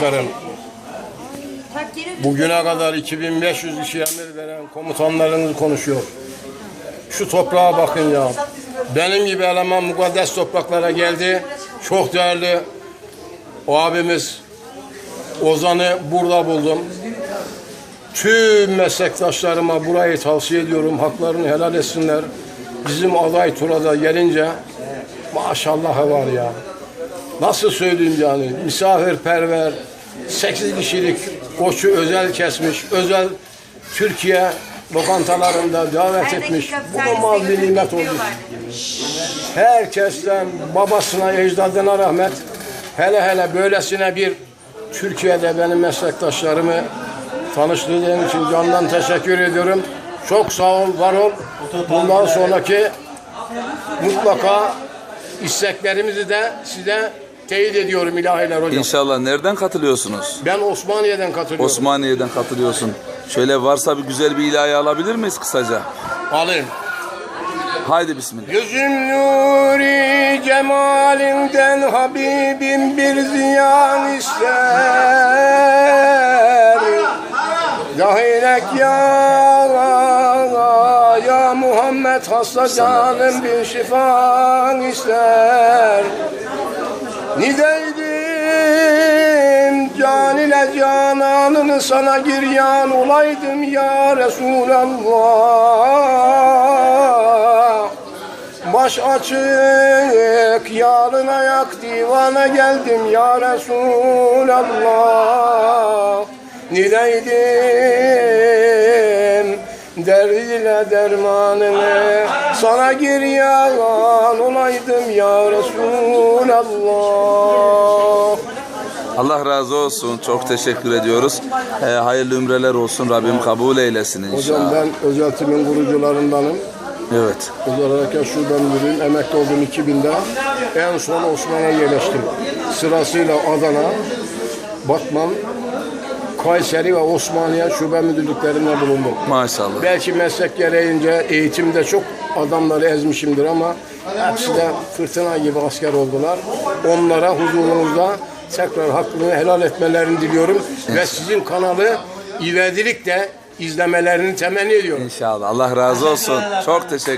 meslektaşlarım, bugüne kadar 2500 kişiye emir veren komutanlarınız konuşuyor. Şu toprağa bakın ya. Benim gibi eleman mukaddes topraklara geldi. Çok değerli o abimiz Ozan'ı burada buldum. Tüm meslektaşlarıma burayı tavsiye ediyorum. Haklarını helal etsinler. Bizim aday Tura'da gelince maşallah var ya. Nasıl söyleyeyim yani misafirperver 8 kişilik koçu özel kesmiş özel Türkiye lokantalarında davet etmiş bu mal bir nimet oldu. Herkesten babasına ecdadına rahmet hele hele böylesine bir Türkiye'de benim meslektaşlarımı tanıştırdığım için candan teşekkür ediyorum. Çok sağ ol, var ol. Bundan sonraki mutlaka isteklerimizi de size teyit ediyorum ilahiler hocam. İnşallah nereden katılıyorsunuz? Ben Osmaniye'den katılıyorum. Osmaniye'den katılıyorsun. Şöyle varsa bir güzel bir ilahi alabilir miyiz kısaca? Alayım. Haydi bismillah. Gözün nuri cemalinden Habibim bir ziyan ister Dahilek ya ya Muhammed hasta canım bir şifan ister Nideydim can ile cananını sana giryan olaydım ya Resulallah. Baş açık yarın ayak divana geldim ya Resulallah. Nideydim derdiyle dermanını sana gir yalan olaydım ya Resulallah Allah razı olsun. Çok teşekkür ediyoruz. Ee, hayırlı ümreler olsun. Rabbim kabul eylesin Hocam inşallah. ben özel timin kurucularındanım. Evet. Özel Harekat Şube Müdürüyüm. Emekli oldum 2000'de. En son Osman'a yerleştim. Sırasıyla Adana, Batman, Kayseri ve Osmaniye şube müdürlüklerinde bulundum. Maşallah. Belki meslek gereğince eğitimde çok adamları ezmişimdir ama hepsi de fırtına gibi asker oldular. Onlara huzurunuzda tekrar hakkını helal etmelerini diliyorum. Ve sizin kanalı ivedilikle izlemelerini temenni ediyorum. İnşallah. Allah razı olsun. Çok teşekkür